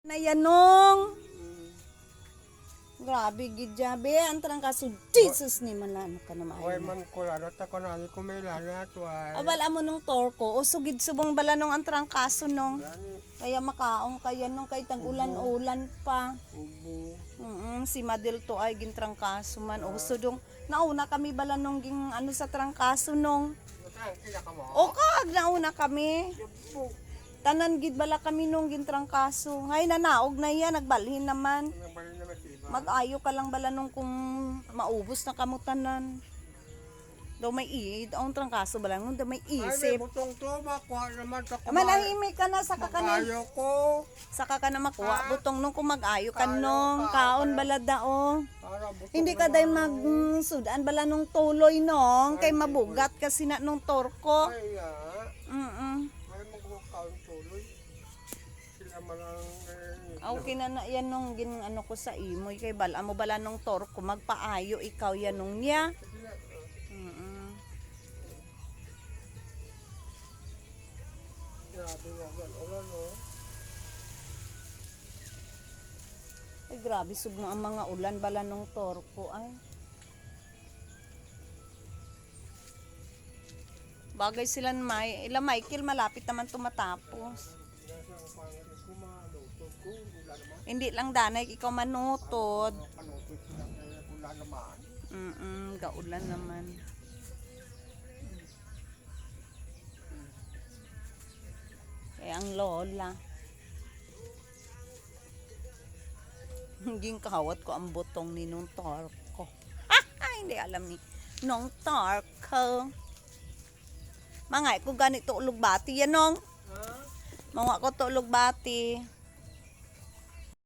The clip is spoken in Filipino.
Na yanong. Grabe gid jabe antarang kaso Jesus ni malano ka na Oy man ko lalo ta ko na ko may lana to ay. Abala mo nung torko o sugid subong bala nung antarang kaso nung. Kaya makaong kaya nung kay tag ulan-ulan pa. Mm si Madel to ay gintrang kaso man. O sudong nauna kami bala nung ging ano sa trangkaso nung. O kag nauna kami. Tanan gid bala kami nung gintrang kaso. Ngay na naog na yan nagbalhin naman. Mag-ayo ka lang bala nung kung maubos na kamutanan. Daw may iid, ang trangkaso bala nung daw may Ay, isip. butong to makuha naman sa kumain. Manahimik ka na, saka ka na, Ayaw ko. saka ka na makuha. Butong nung kung mag-ayo ka nung, ka- kaon bala butong Hindi ka day magsudan bala nung tuloy nung, kay mabugat kasi na nung torko. Ay ya. Okay na na yan nung gin ano ko sa imoy kay bala mo bala nung torko magpaayo ikaw yan nung niya. eh, Mm Grabe nga gan. O. Ay, grabe sugno ang mga ulan bala nung torko ay. Bagay sila may, ila Michael malapit naman tumatapos. Hindi lang danay ikaw manutod. Panutog sila kaya wala naman. Mm gaulan naman. Kaya ang lola. Hindi kawat ko ang butong ni nung torko. Ah, hindi alam ni nung torko. Mga ko ganito ulog bati yan nung. Ha? Mga ko to ulog bati.